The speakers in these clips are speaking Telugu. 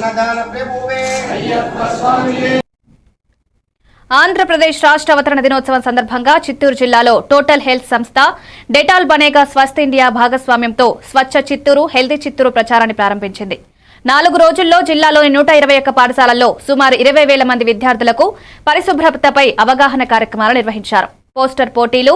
అన్నదాన ప్రభువే ఆంధ్రప్రదేశ్ రాష్ట్ర అవతరణ దినోత్సవం సందర్భంగా చిత్తూరు జిల్లాలో టోటల్ హెల్త్ సంస్థ డెటాల్ బనేగా స్వస్థ ఇండియా భాగస్వామ్యంతో స్వచ్ఛ చిత్తూరు హెల్దీ చిత్తూరు ప్రచారాన్ని ప్రారంభించింది. నాలుగు రోజుల్లో జిల్లాలోని నూట ఇరవై ఒక్క పాఠశాలల్లో సుమారు ఇరవై వేల మంది విద్యార్థులకు పరిశుభ్రతపై అవగాహన కార్యక్రమాలు నిర్వహించారు. పోస్టర్ పోటీలు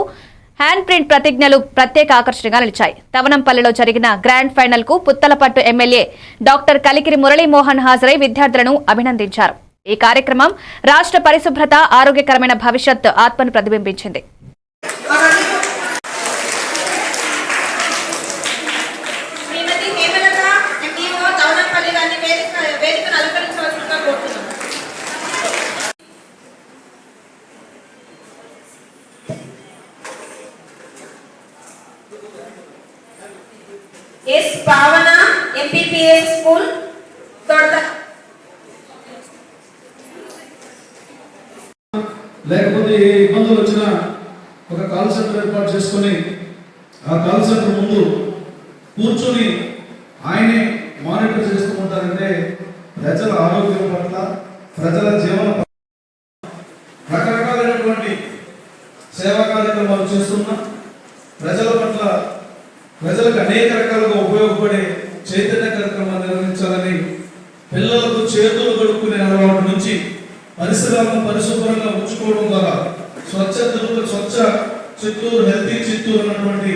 హ్యాండ్ ప్రింట్ ప్రతిజ్ఞలు ప్రత్యేక ఆకర్షణగా నిలిచాయి. తవనంపల్లిలో జరిగిన గ్రాండ్ ఫైనల్కు పుత్తలపట్టు ఎమ్మెల్యే డాక్టర్ కలికిరి మురళీమోహన్ హాజరై విద్యార్థులను అభినందించారు. ఈ కార్యక్రమం రాష్ట్ర పరిశుభ్రత ఆరోగ్యకరమైన భవిష్యత్ ఆత్మను ప్రతిబింబించింది. ఎస్ భావన ఎంపీపీఎస్ స్కూల్ తొడత లేకపోతే ఏ ఇబ్బందులు వచ్చినా ఒక కాల్ సెంటర్ ఏర్పాటు చేసుకొని ఆ కాల్ సెంటర్ ముందు కూర్చొని ఆయనే మానిటర్ చేస్తూ ఉంటారంటే ప్రజల ఆరోగ్యం పట్ల ప్రజల జీవన రకరకాలైనటువంటి సేవా కార్యక్రమాలు చేస్తున్నా ప్రజల ప్రజలకు అనేక రకాలుగా ఉపయోగపడే చైతన్య కార్యక్రమాలు నిర్వహించాలని పిల్లలకు చేతులు కడుక్కునే అలవాటు నుంచి పరిసరాలను పరిశుభ్రంగా ఉంచుకోవడం ద్వారా స్వచ్ఛ తిరుపతి స్వచ్ఛ చిత్తూరు హెల్తీ చిత్తూరు అన్నటువంటి